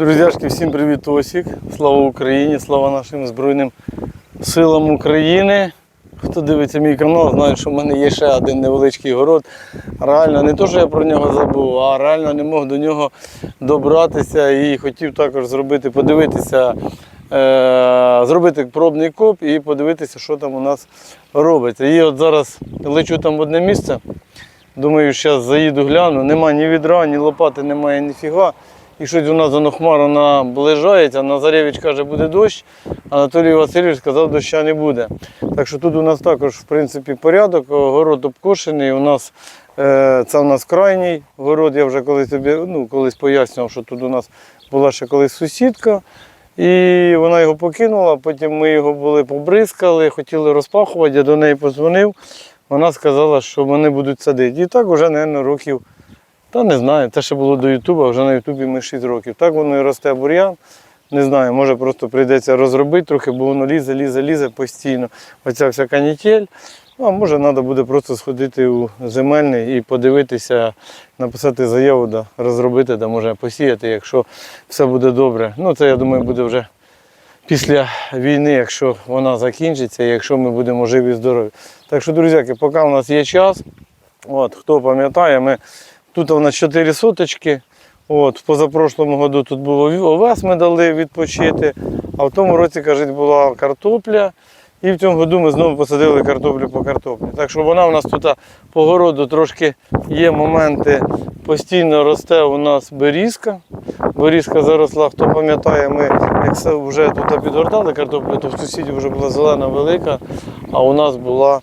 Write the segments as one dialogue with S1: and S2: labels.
S1: Друзяшки, всім привіт, Осік. Слава Україні, слава нашим Збройним силам України. Хто дивиться мій канал, знає, що в мене є ще один невеличкий город. Реально, не то, що я про нього забув, а реально не мог до нього добратися і хотів також зробити, подивитися, е- зробити пробний коп і подивитися, що там у нас робиться. І от зараз лечу там в одне місце. Думаю, зараз заїду гляну. Нема ні відра, ні лопати, немає ніфіга. І щось у нас воно хмара наближається. Назаревич каже, буде дощ. Анатолій Васильович сказав, доща не буде. Так що тут у нас також, в принципі, порядок. Город обкошений. У нас е, це у нас крайній город. Я вже колись тобі ну, колись пояснював, що тут у нас була ще колись сусідка. І вона його покинула, потім ми його були побризкали, хотіли розпахувати, я до неї подзвонив. Вона сказала, що вони будуть садити. І так вже, мабуть, років, та не знаю, це ще було до Ютуба, вже на Ютубі ми 6 років. Так воно і росте бур'ян. Не знаю, може просто прийдеться розробити трохи, бо воно лізе, лізе, лізе постійно. Оця вся канітель. Ну, а може треба буде просто сходити у земельний і подивитися, написати заяву, да, розробити, да, може посіяти, якщо все буде добре. Ну, це я думаю, буде вже після війни, якщо вона закінчиться, якщо ми будемо живі і здорові. Так що, друзяки, поки у нас є час, от, хто пам'ятає, ми, тут у нас 4 соточки. От, в позапрошлому году тут був ові- овес, ми дали відпочити, а в тому році, кажуть, була картопля. І в цьому году ми знову посадили картоплю по картоплі. Так що вона у нас тут по городу трошки є моменти, постійно росте у нас берізка. Берізка заросла, хто пам'ятає, ми як вже тут підгортали картоплю, то в сусідів вже була зелена велика, а у нас була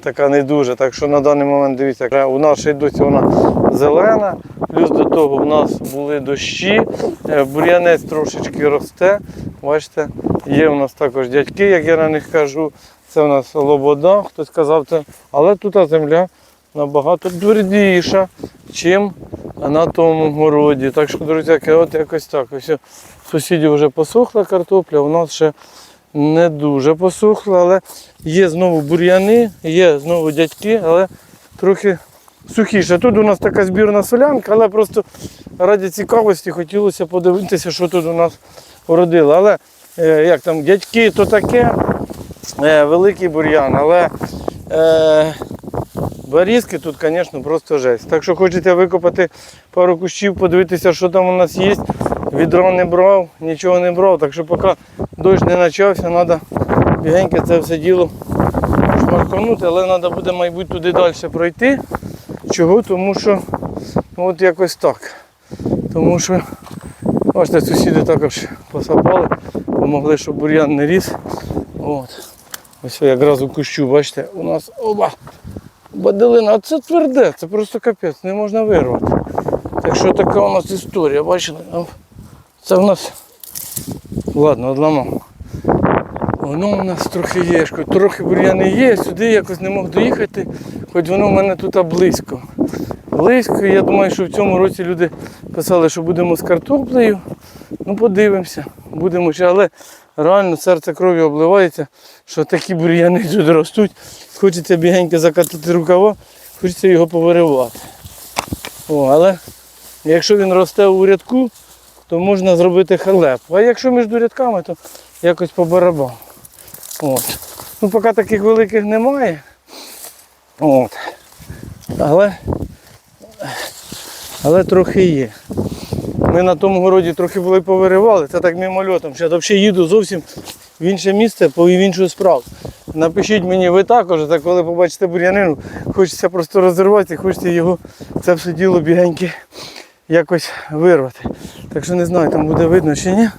S1: така не дуже. Так що на даний момент дивіться, у нас ще й досі вона зелена. Плюс до того в нас були дощі, е, бур'янець трошечки росте. Бачите, є у нас також дядьки, як я на них кажу. Це у нас лобода, хтось сказав це. Але тут земля набагато твердіша, чим на тому городі. Так що, друзі, от якось так. Ось сусідів вже посохла картопля, у нас ще не дуже посохла, але є знову бур'яни, є знову дядьки, але трохи сухіше. Тут у нас така збірна солянка, але просто раді цікавості хотілося подивитися, що тут у нас уродило. Але е, як там, дядьки то таке, е, великий бур'ян, але е, Борізки тут, звісно, просто жесть. Так що хочете викопати пару кущів, подивитися, що там у нас є. Відро не брав, нічого не брав. Так що поки дощ не почався, треба бігенько це все діло шмарканути, але треба буде, мабуть, туди далі пройти. Чого? Тому що ну, от якось так. Тому що бачите, сусіди також посапали, допомогли, щоб бур'ян не ріс. От. Ось якраз у кущу, бачите, у нас оба. Баделина, а це тверде, це просто капець, не можна вирвати. Так що така у нас історія, бачили? Це у нас. Ладно, одламав. Воно у нас трохи є, трохи бур'яни є, сюди якось не мог доїхати, хоч воно в мене тут близько. Близько, я думаю, що в цьому році люди писали, що будемо з картоплею. Ну, подивимося, будемо ще, але реально серце кров'ю обливається, що такі бур'яни тут ростуть. Хочеться бігенько закатати рукава, хочеться його повиривати. О, але якщо він росте у рядку, то можна зробити халепу. А якщо між рядками, то якось по барабану. От. Ну, поки таких великих немає. От. Але, але трохи є. Ми на тому городі трохи були повиривали, це так мимольотом. Зараз взагалі їду зовсім в інше місце по в іншу справу. Напишіть мені ви також, так коли побачите бур'янину, хочеться просто розірвати, хочеться його це все діло бігеньке якось вирвати. Так що не знаю, там буде видно чи ні.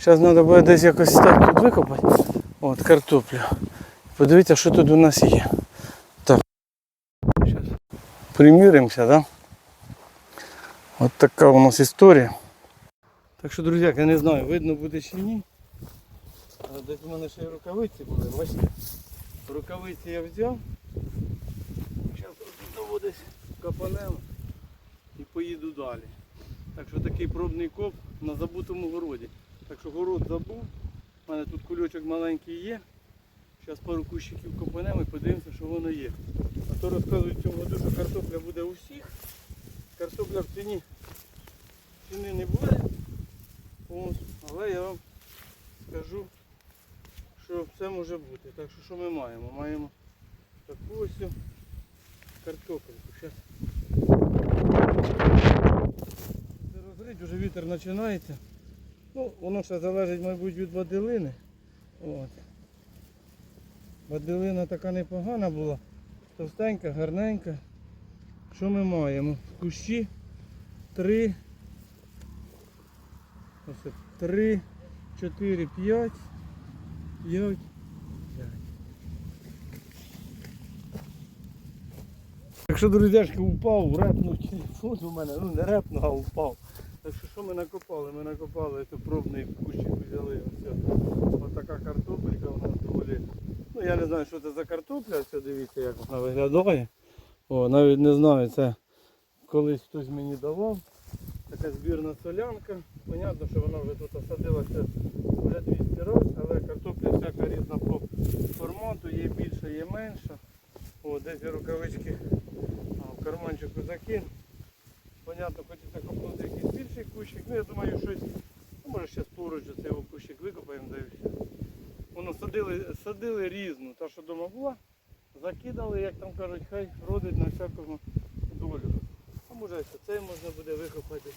S1: Зараз треба буде десь якось так тут викопати. От, картоплю. Подивіться, що тут у нас є. Так. Зараз приміримося. Да? От така у нас історія. Так що, друзі, я не знаю, видно буде чи ні. Але десь у мене ще й рукавиці були, бачите? Рукавиці я взяв. Зараз капанемо і поїду далі. Так що такий пробний коп на забутому городі. Так що город забув. У мене тут кульочок маленький є. Зараз пару кущиків копанемо і подивимося, що воно є. А то розказують в цьому году, що картопля буде у всіх. Картопля в ціні ціни не буде. але я вам скажу, що все може бути. Так що що ми маємо? Маємо таку ось картопельку. Зараз. Розрить, вже вітер починається. Ну, воно ще залежить, мабуть, від бадилини. От. Бадилина така непогана була, товстенька, гарненька. Що ми маємо? Кущі три. Ось три, чотири, п'ять, п'ять. Якщо, друзяшки, упав, репнув телефон у мене, ну не репнув, а упав. Так що що ми накопали? Ми накопали це пробний кущик взяли. Ось, така картопелька у нас доволі. Ну я не знаю, що це за картопля, ось дивіться, як вона виглядає. О, навіть не знаю, це колись хтось мені давав. Така збірна солянка. Понятно, що вона вже тут осадилася вже 200 разів, але картопля всяка різна по формату, є більша, є менша. О, десь рукавички в карманчику закинь. Понятно, хочеться копнути більший кущик. Ну я думаю, щось, може ще поруч цей його кущик викопаємо, да все. Воно садили, садили різну, та що вдома була, закидали, як там кажуть, хай родить на всякому долю. А може цей можна буде викопати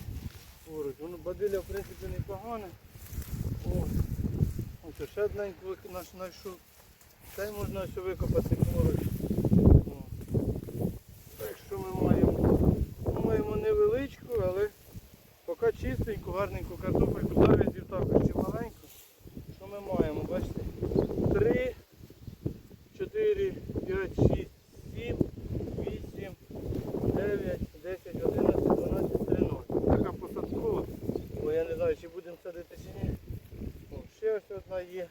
S1: поруч. Воно бадиля в принципі непогане. О, ось ще одненьку наш знайшов. Цей можна ось викопати поруч. О. Так що ми маємо? Ми маємо невеличку, але поки чистеньку, гарненьку картопельку, завязів також чималеньку. Що ми маємо? Бачите? 3, 4, 5, 6, 7, 8, 9, 10, 11, 12, 13. Така посадкова. Бо я не знаю, чи будемо садити чи ні. О, ще ось одна є.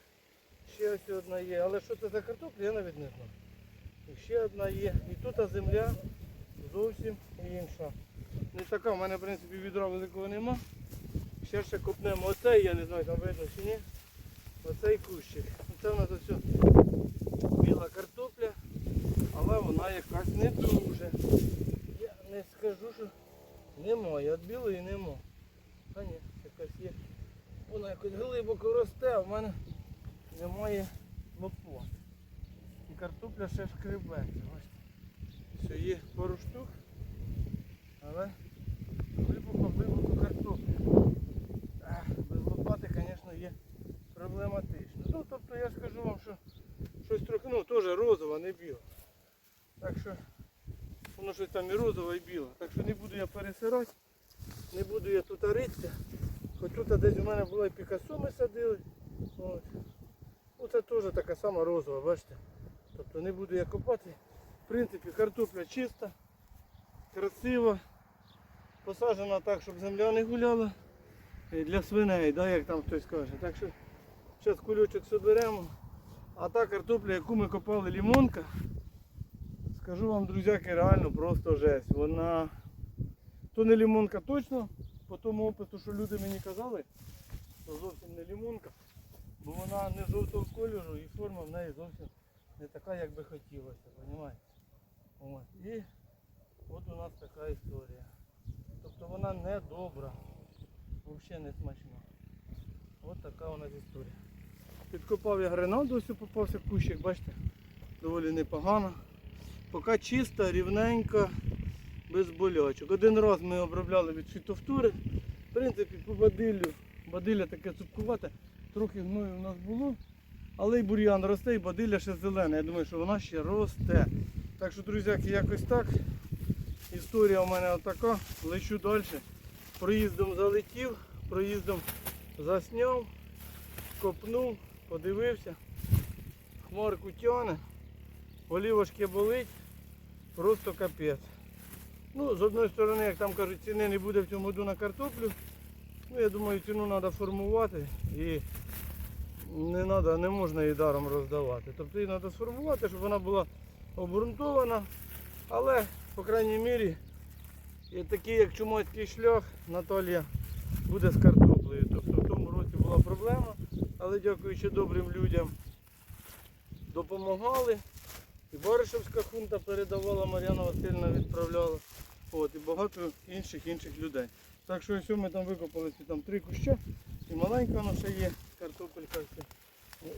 S1: Ще ось одна є. Але що це за картопля, я навіть не знаю. І ще одна є. І тут земля зовсім інша. Не така, в мене в принципі відра великого нема. Ще ще копнемо оцей, я не знаю, там видно чи ні. Оцей кущик. Це в нас ось біла картопля, але вона якась не дуже. Я не скажу, що немає, від білої нема. Та ні, якась є. Вона якось глибоко росте, а в мене немає лопат. І картопля ще шкребеться. Бачите. Все, є пару штук, але глибоко-глибоко картопля. Без лопати, звісно, є проблематично. Ну, тобто я скажу вам, що щось трохи, ну, теж розова, не біла. Так що воно щось там і розове, і біле. Так що не буду я пересирати, не буду я тут ритися. Хоч тут десь у мене була і Пікассо ми садили. От. Оце теж така сама розова, бачите? Тобто не буду я копати. В принципі, картопля чиста, красива, посаджена так, щоб земля не гуляла. Для свиней, да, як там хтось каже. Так що зараз кульочок соберемо. А та картопля, яку ми копали лімонка, скажу вам, друзяки, реально просто жесть. Вона то не лімонка точно, по тому опису, що люди мені казали, то зовсім не лімонка, бо вона не жовтого кольору і форма в неї зовсім не така, як би хотілося, розумієте? І от у нас така історія. Тобто вона не добра, взагалі не смачна. От така у нас історія. Підкопав я гренаду, ось попався кущик, бачите, доволі непогано. Поки чиста, рівненька, без болячок. Один раз ми обробляли від фітофтури. В принципі, по бадиллю, бадилля таке цупкувате, трохи гною у нас було. Але й бур'ян росте, і бадилля ще зелена. Я думаю, що вона ще росте. Так що, друзяки, якось так. Історія у мене отака. Лечу далі. Проїздом залетів, проїздом засняв, копнув, подивився. Хмарку тяне, олівошки болить, просто капець. Ну, з одної сторони, як там кажуть, ціни не буде в цьому году на картоплю. Ну, я думаю, ціну треба формувати і не надо, не можна її даром роздавати. Тобто її треба сформувати, щоб вона була обґрунтована. Але, по крайній мірі, і такий, як чумацький шлях, Наталія буде з картоплею. Тобто в тому році була проблема, але дякуючи добрим людям допомагали. І Баришевська хунта передавала, Мар'яна Васильівна відправляла. От, і багато інших інших людей. Так що ось ми там викопали ці там три куща. І маленька вона ще є. картопелька.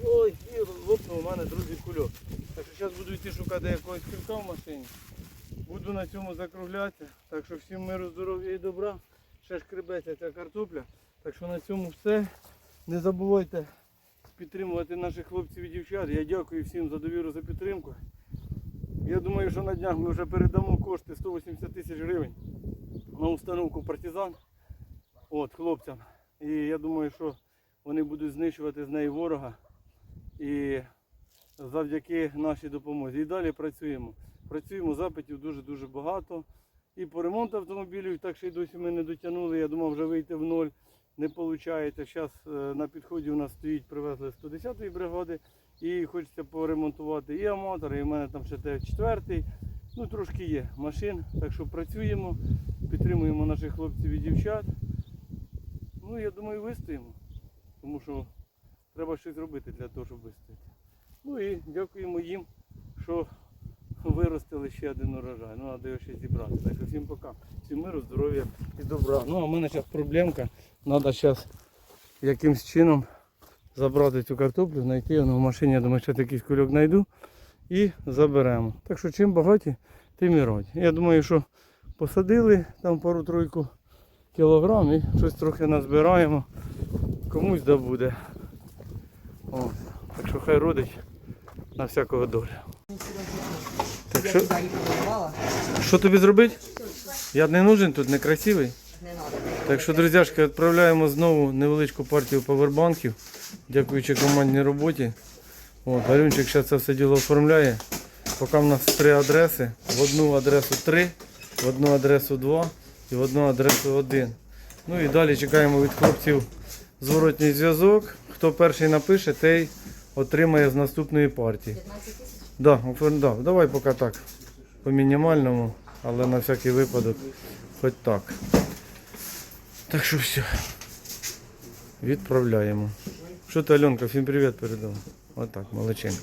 S1: Ой, і лопнув у мене, друзі, кульок. Так що зараз буду йти шукати якогось кілька в машині. Буду на цьому закруглятися. Так що всім миру, здоров'я і добра. Ще шкребеться ця картопля. Так що на цьому все. Не забувайте підтримувати наших хлопців і дівчат. Я дякую всім за довіру, за підтримку. Я думаю, що на днях ми вже передамо кошти 180 тисяч гривень на установку партизан от, хлопцям. І я думаю, що вони будуть знищувати з неї ворога. І завдяки нашій допомозі. І далі працюємо. Працюємо, запитів дуже-дуже багато. І по ремонту автомобілів, так що й досі ми не дотягнули. Я думав вже вийти в ноль. Не виходить. Зараз на підході у нас стоїть, привезли 110-ї бригади. І хочеться поремонтувати і аматор, і в мене там ще Т4. Ну трошки є машин. Так що працюємо, підтримуємо наших хлопців і дівчат. Ну я думаю, вистоїмо. Тому що треба щось робити для того, щоб вистояти. Ну і дякуємо їм, що виростили ще один урожай. Ну, треба його ще зібрати. Так всім пока. Всім миру, здоров'я і добра. Ну, а в мене зараз проблемка. Треба зараз якимсь чином забрати цю картоплю, знайти воно в машині, я думаю, що якийсь кульок знайду і заберемо. Так що чим багаті, тим і раді. Я думаю, що посадили там пару-тройку кілограм і щось трохи назбираємо. Комусь да буде. О, так що хай родить на всякого долю. Так
S2: Я
S1: що,
S2: туди їх подарувала,
S1: що тобі зробити? Я не нужен тут, не красивий.
S2: не треба.
S1: Так що, друзяшки, відправляємо знову невеличку партію павербанків, дякуючи командній роботі. От, Галюнчик зараз це все діло оформляє. Поки в нас три адреси. В одну адресу три, в одну адресу два і в одну адресу один. Ну і далі чекаємо від хлопців зворотній зв'язок. Хто перший напише, той отримає з наступної партії.
S2: 15 тисяч?
S1: Да, да, давай поки так. По мінімальному, але на всякий випадок хоч так. Так що все. Відправляємо. Що ти, Альонка, всім привіт передав. Отак, молодчинка.